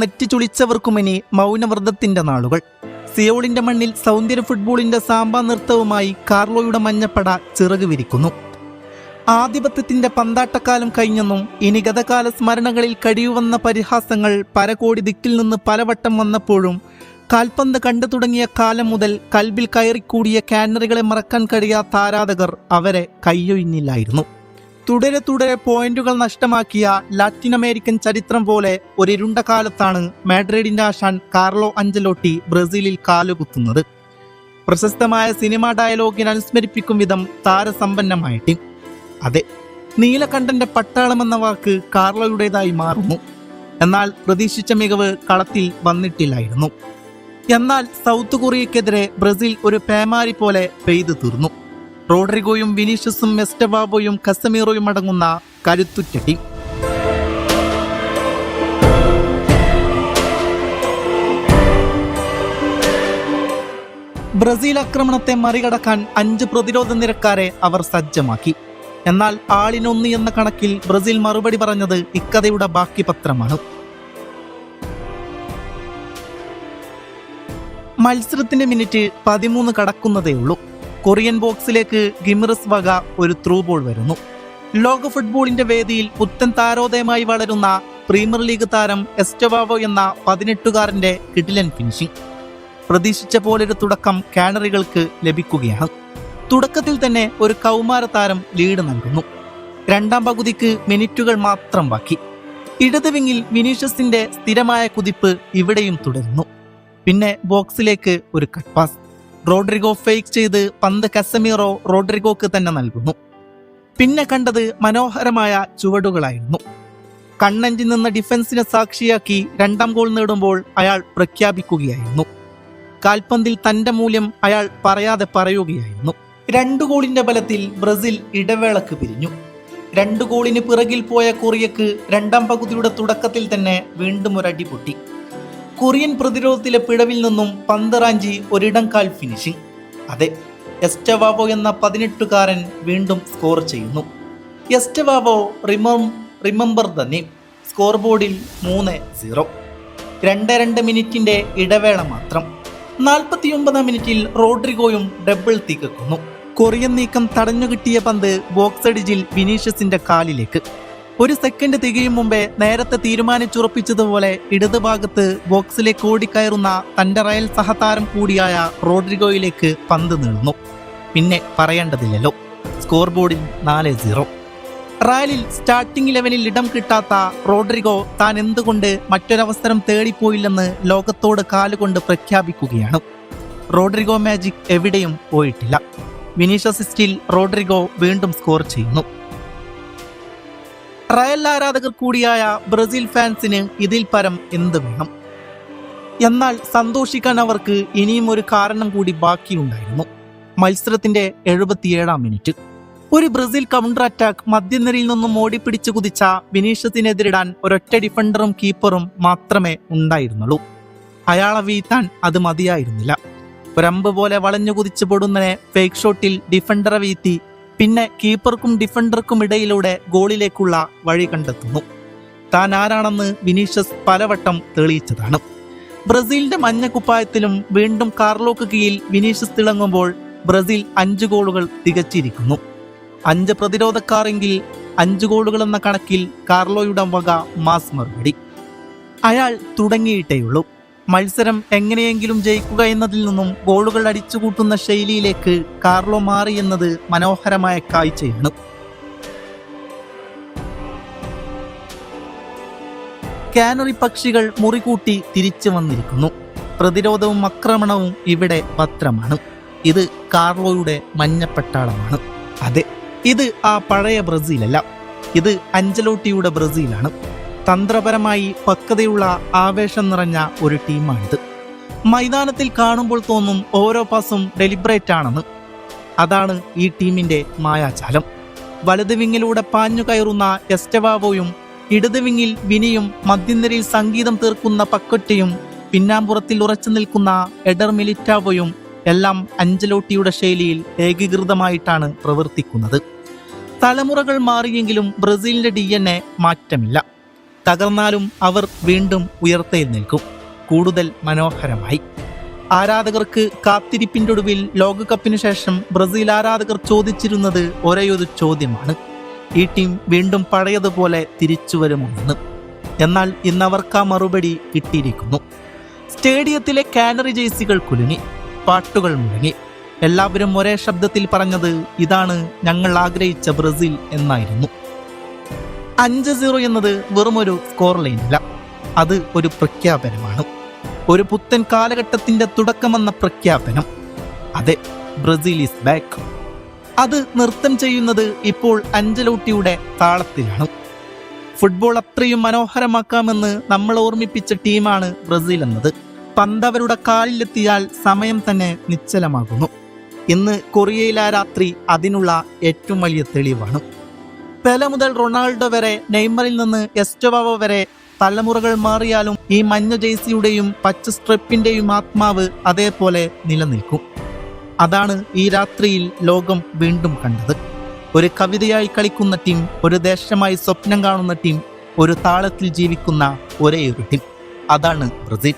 നെറ്റി ചുളിച്ചവർക്കും ഇനി മൗനവ്രതത്തിന്റെ നാളുകൾ. സിയോളിന്റെ മണ്ണിൽ സൗന്ദര്യ ഫുട്ബോളിന്റെ സാമ്പാ നൃത്തവുമായി കാർലോയുടെ മഞ്ഞപ്പട ചിറക് വിരിക്കുന്നു. ആധിപത്യത്തിന്റെ പന്താട്ടക്കാലം കഴിഞ്ഞെന്നും ഇനി ഗതകാല സ്മരണകളിൽ കഴിയുവന്ന പരിഹാസങ്ങൾ പരകോടി ദിക്കിൽ നിന്ന് പലവട്ടം വന്നപ്പോഴും കാൽപന്ത് കണ്ടു തുടങ്ങിയ കാലം മുതൽ കൽബിൽ കയറിക്കൂടിയ കാനറികളെ മറക്കാൻ കഴിയാത്ത ആരാധകർ അവരെ കയ്യൊഴിഞ്ഞില്ലായിരുന്നു തുടരെ തുടരെ പോയിന്റുകൾ നഷ്ടമാക്കിയ ലാറ്റിൻ അമേരിക്കൻ ചരിത്രം പോലെ ഒരിരുണ്ട കാലത്താണ് മാഡ്രിഡിന്റെ ആശാൻ കാർലോ അഞ്ചലോട്ടി ബ്രസീലിൽ കാലുകുത്തുന്നത്. പ്രശസ്തമായ സിനിമാ ഡയലോഗിനെ അനുസ്മരിപ്പിക്കും വിധം താരസമ്പന്നമായ ടീം അതെ നീലകണ്ഠന്റെ പട്ടാളം എന്ന വാക്ക് കാർലോയുടേതായി മാറുന്നു. എന്നാൽ പ്രതീക്ഷിച്ച മികവ് കളത്തിൽ വന്നിട്ടില്ലായിരുന്നു. എന്നാൽ സൗത്ത് കൊറിയക്കെതിരെ ബ്രസീൽ ഒരു പേമാരി പോലെ പെയ്തു തീർന്നു. റോഡ്രിഗോയും വിനീഷ്യസും മെസ്റ്റവാബോയും കസമീറോയും അടങ്ങുന്ന കരുത്തുറ്റ ടീം ബ്രസീൽ ആക്രമണത്തെ മറികടക്കാൻ അഞ്ച് പ്രതിരോധ നിരക്കാരെ അവർ സജ്ജമാക്കി. എന്നാൽ ആളിനൊന്ന് എന്ന കണക്കിൽ ബ്രസീൽ മറുപടി പറഞ്ഞത് ഇക്കഥയുടെ ബാക്കി പത്രമാണ്. മത്സരത്തിന്റെ മിനിറ്റ് പതിമൂന്ന് കടക്കുന്നതേ ഉള്ളൂ കൊറിയൻ ബോക്സിലേക്ക് ഗിമറിസ് വക ഒരു ത്രൂ ബോൾ വരുന്നു. ലോക ഫുട്ബോളിന്റെ വേദിയിൽ പുത്തൻ താരോദയമായി വളരുന്ന പ്രീമിയർ ലീഗ് താരം എസ്റ്റവാവോ എന്ന പതിനെട്ടുകാരന്റെ കിടിലൻ ഫിനിഷിംഗ്. പ്രതീക്ഷിച്ച പോലൊരു തുടക്കം കാനറികൾക്ക് ലഭിക്കുകയാണ്. തുടക്കത്തിൽ തന്നെ ഒരു കൗമാര താരം ലീഡ് നൽകുന്നു. രണ്ടാം പകുതിക്ക് മിനിറ്റുകൾ മാത്രം ബാക്കി. ഇടത് വിങ്ങിൽ വിനീഷ്യസിന്റെ സ്ഥിരമായ കുതിപ്പ് ഇവിടെയും തുടരുന്നു. പിന്നെ ബോക്സിലേക്ക് ഒരു കട്ട് പാസ്. റോഡ്രിഗോ ഫേക്ക് ചെയ്ത് പന്ത് കസമീറോ റോഡ്രിഗോക്ക് തന്നെ നൽകുന്നു. പിന്നെ കണ്ടത് മനോഹരമായ ചുവടുകളായിരുന്നു. കണ്ണഞ്ചി നിന്ന ഡിഫൻസിനെ സാക്ഷിയാക്കി രണ്ടാം ഗോൾ നേടുമ്പോൾ അയാൾ പ്രഖ്യാപിക്കുകയായിരുന്നു. കാൽപന്തിൽ തന്റെ മൂല്യം അയാൾ പറയാതെ പറയുകയായിരുന്നു. രണ്ടു ഗോളിന്റെ ബലത്തിൽ ബ്രസീൽ ഇടവേളക്ക് പിരിഞ്ഞു. രണ്ടു ഗോളിന് പിറകിൽ പോയ കൊറിയക്ക് രണ്ടാം പകുതിയുടെ തുടക്കത്തിൽ തന്നെ വീണ്ടും ഒരടി പൊട്ടി. കൊറിയൻ പ്രതിരോധത്തിലെ പിഴവിൽ നിന്നും പന്തറാഞ്ചി ഒരിടം കാൽ ഫിനിഷിംഗ് അതെ എസ്റ്റവാവോ എന്ന പതിനെട്ടുകാരൻ വീണ്ടും സ്കോർ ചെയ്യുന്നു. Estevao rem remember name score ബോർഡിൽ മൂന്ന് സീറോ രണ്ട് രണ്ട് മിനിറ്റിന്റെ ഇടവേള മാത്രം. നാൽപ്പത്തിയൊമ്പതാം മിനിറ്റിൽ റോഡ്രിഗോയും ഡബിൾ തികക്കുന്നു. കൊറിയൻ നീക്കം തടഞ്ഞു കിട്ടിയ പന്ത് ബോക്സ് അടിജിൽ വിനീഷ്യസിന്റെ കാലിലേക്ക്. ഒരു സെക്കൻഡ് തികയും മുമ്പേ നേരത്തെ തീരുമാനിച്ചുറപ്പിച്ചതുപോലെ ഇടതുഭാഗത്ത് ബോക്സിലേക്ക് ഓടിക്കയറുന്ന തന്റെ റയൽ സഹതാരം കൂടിയായ റോഡ്രിഗോയിലേക്ക് പന്ത് നീളുന്നു. പിന്നെ പറയേണ്ടതില്ലല്ലോ. സ്കോർ ബോർഡിൽ നാല് സീറോ റയലിൽ സ്റ്റാർട്ടിംഗ് ഇലവനിൽ ഇടം കിട്ടാത്ത റോഡ്രിഗോ താൻ എന്തുകൊണ്ട് മറ്റൊരവസരം തേടിപ്പോയില്ലെന്ന് ലോകത്തോട് കാലുകൊണ്ട് പ്രഖ്യാപിക്കുകയാണ്. റോഡ്രിഗോ മാജിക് എവിടെയും പോയിട്ടില്ല. വിനീഷ്യസ് സിസ്റ്റിൽ റോഡ്രിഗോ വീണ്ടും സ്കോർ ചെയ്യുന്നു. റയൽ ആരാധകർ കൂടിയായ ബ്രസീൽ ഫാൻസിന് ഇതിൽ പരം എന്ത് വേണം? എന്നാൽ സന്തോഷിക്കാൻ അവർക്ക് ഇനിയും ഒരു കാരണം കൂടി ബാക്കിയുണ്ടായിരുന്നു. മത്സരത്തിന്റെ എഴുപത്തിയേഴാം മിനിറ്റ്. ഒരു ബ്രസീൽ കൗണ്ടർ അറ്റാക്ക് മധ്യനിരയിൽ നിന്നും ഓടിപ്പിടിച്ചു കുതിച്ച വിനീഷ്യത്തിനെതിരിടാൻ ഒരൊറ്റ ഡിഫൻഡറും കീപ്പറും മാത്രമേ ഉണ്ടായിരുന്നുള്ളൂ. അയാളെ വീഴ്ത്താൻ അത് മതിയായിരുന്നില്ല. ഒരമ്പ് പോലെ വളഞ്ഞു കുതിച്ചു പൊടുന്നനെ ഫേക്ക് ഷോട്ടിൽ ഡിഫൻഡറെ വീഴ്ത്തി പിന്നെ കീപ്പർക്കും ഡിഫൻഡർക്കും ഇടയിലൂടെ ഗോളിലേക്കുള്ള വഴി കണ്ടെത്തുന്നു. താൻ ആരാണെന്ന് വിനീഷ്യസ് പലവട്ടം തെളിയിച്ചതാണ്. ബ്രസീലിന്റെ മഞ്ഞ കുപ്പായത്തിലും വീണ്ടും കാർലോക്ക് കീഴിൽ വിനീഷ്യസ് തിളങ്ങുമ്പോൾ ബ്രസീൽ അഞ്ച് ഗോളുകൾ തികച്ചിരിക്കുന്നു. അഞ്ച് പ്രതിരോധക്കാരെങ്കിൽ അഞ്ച് ഗോളുകൾ എന്ന കണക്കിൽ കാർലോയുടെ വക മാസ് മറുപടി. അയാൾ തുടങ്ങിയിട്ടേയുള്ളൂ. മത്സരം എങ്ങനെയെങ്കിലും ജയിക്കുക എന്നതിൽ നിന്നും ഗോളുകൾ അടിച്ചുകൂട്ടുന്ന ശൈലിയിലേക്ക് കാർലോ മാറി എന്നത് മനോഹരമായ കാഴ്ചയാണ്. കാനറി പക്ഷികൾ മുറികൂട്ടി തിരിച്ചു വന്നിരിക്കുന്നു. പ്രതിരോധവും ആക്രമണവും ഇവിടെ പത്രമാണ് ഇത് കാർലോയുടെ മഞ്ഞപ്പട്ടാളമാണ്. അതെ ഇത് ആ പഴയ ബ്രസീലല്ല. ഇത് അഞ്ചലോട്ടിയുടെ ബ്രസീലാണ്. തന്ത്രപരമായി പക്വതയുള്ള ആവേശം നിറഞ്ഞ ഒരു ടീമാണിത്. മൈതാനത്തിൽ കാണുമ്പോൾ തോന്നും ഓരോ പാസും ഡെലിബ്രേറ്റ് ആണെന്ന് അതാണ് ഈ ടീമിന്റെ മായാജാലം. വലത് വിങ്ങിലൂടെ പാഞ്ഞു കയറുന്ന എസ്റ്റവാവോയും ഇടത് വിങ്ങിൽ വിനിയും മധ്യനിരയിൽ സംഗീതം തീർക്കുന്ന പക്കൊറ്റയും പിന്നാമ്പുറത്തിൽ ഉറച്ചു നിൽക്കുന്ന എഡർ മിലിറ്റാവോയും എല്ലാം അഞ്ചലോട്ടിയുടെ ശൈലിയിൽ ഏകീകൃതമായിട്ടാണ് പ്രവർത്തിക്കുന്നത്. തലമുറകൾ മാറിയെങ്കിലും ബ്രസീലിന്റെ ഡി മാറ്റമില്ല. തകർന്നാലും അവർ വീണ്ടും ഉയർത്തെഴുന്നേൽക്കും കൂടുതൽ മനോഹരമായി. ആരാധകർക്ക് കാത്തിരിപ്പിന്റെ ഒടുവിൽ ലോകകപ്പിനു ശേഷം ബ്രസീൽ ആരാധകർ ചോദിച്ചിരുന്നത് ഒരേയൊരു ചോദ്യമാണ്. ഈ ടീം വീണ്ടും പഴയതുപോലെ തിരിച്ചു വരുമെന്ന് എന്നാൽ ഇന്നവർക്ക് ആ മറുപടി കിട്ടിയിരിക്കുന്നു. സ്റ്റേഡിയത്തിലെ കാനറി ജേഴ്സികൾ കുലുങ്ങി. പാട്ടുകൾ മുഴങ്ങി. എല്ലാവരും ഒരേ ശബ്ദത്തിൽ പറഞ്ഞത് ഇതാണ് ഞങ്ങൾ ആഗ്രഹിച്ച ബ്രസീൽ എന്നായിരുന്നു. അഞ്ച് സീറോ എന്നത് വെറുമൊരു സ്കോർ ലൈനല്ല അത് ഒരു പ്രഖ്യാപനമാണ്. ഒരു പുത്തൻ കാലഘട്ടത്തിന്റെ തുടക്കമെന്ന പ്രഖ്യാപനം. അതെ ബ്രസീൽ ഈസ് ബാക്ക് അത് നൃത്തം ചെയ്യുന്നത് ഇപ്പോൾ അഞ്ചലോട്ടിയുടെ താളത്തിലാണ്. ഫുട്ബോൾ അത്രയും മനോഹരമാക്കാമെന്ന് നമ്മൾ ഓർമ്മിപ്പിച്ച ടീമാണ് ബ്രസീൽ എന്നത്. പന്തവരുടെ കാലിലെത്തിയാൽ സമയം തന്നെ നിശ്ചലമാകുന്നു. ഇന്ന് കൊറിയയിലെ രാത്രി അതിനുള്ള ഏറ്റവും വലിയ തെളിവാണ്. പെല മുതൽ റൊണാൾഡോ വരെ നെയ്മറിൽ നിന്ന് എസ്റ്റോവാവോ വരെ തലമുറകൾ മാറിയാലും ഈ മഞ്ഞ ജേഴ്സിയുടെയും പച്ച സ്ട്രിപ്പിന്റെയും ആത്മാവ് അതേപോലെ നിലനിൽക്കും. അതാണ് ഈ രാത്രിയിൽ ലോകം വീണ്ടും കണ്ടത്. ഒരു കവിതയായി കളിക്കുന്ന ടീം ഒരു ദേശമായി സ്വപ്നം കാണുന്ന ടീം ഒരു താളത്തിൽ ജീവിക്കുന്ന ഒരേ ഒരു ടീം. അതാണ് ബ്രസീൽ.